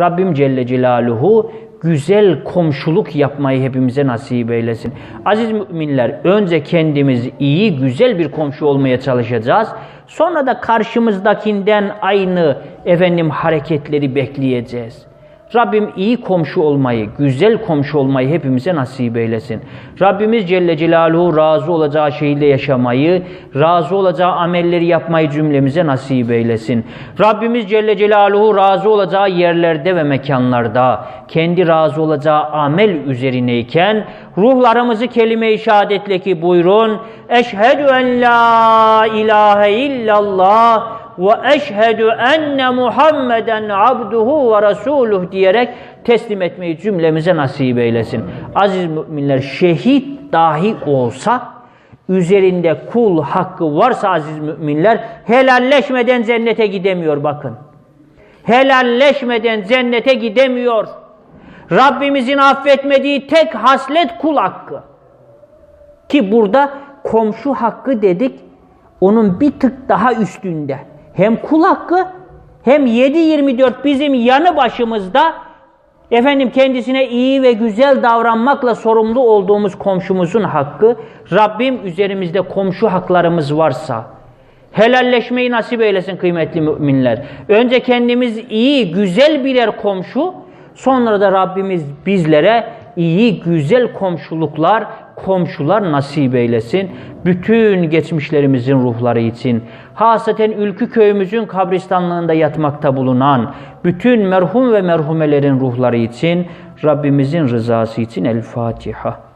Rabbim Celle Celaluhu güzel komşuluk yapmayı hepimize nasip eylesin. Aziz müminler önce kendimiz iyi güzel bir komşu olmaya çalışacağız. Sonra da karşımızdakinden aynı efendim hareketleri bekleyeceğiz. Rabbim iyi komşu olmayı, güzel komşu olmayı hepimize nasip eylesin. Rabbimiz Celle Celaluhu razı olacağı şekilde yaşamayı, razı olacağı amelleri yapmayı cümlemize nasip eylesin. Rabbimiz Celle Celaluhu razı olacağı yerlerde ve mekanlarda, kendi razı olacağı amel üzerineyken, ruhlarımızı kelime-i şehadetle ki buyurun, Eşhedü en la ilahe illallah ve eşhedü enne Muhammeden abduhu ve resuluh diyerek teslim etmeyi cümlemize nasip eylesin. Aziz müminler şehit dahi olsa üzerinde kul hakkı varsa aziz müminler helalleşmeden cennete gidemiyor bakın. Helalleşmeden cennete gidemiyor. Rabbimizin affetmediği tek haslet kul hakkı. Ki burada komşu hakkı dedik onun bir tık daha üstünde. Hem kul hakkı hem 7-24 bizim yanı başımızda efendim kendisine iyi ve güzel davranmakla sorumlu olduğumuz komşumuzun hakkı Rabbim üzerimizde komşu haklarımız varsa helalleşmeyi nasip eylesin kıymetli müminler. Önce kendimiz iyi, güzel birer komşu, sonra da Rabbimiz bizlere iyi, güzel komşuluklar, komşular nasip eylesin. Bütün geçmişlerimizin ruhları için, hasaten Ülkü köyümüzün kabristanlığında yatmakta bulunan bütün merhum ve merhumelerin ruhları için, Rabbimizin rızası için El Fatiha.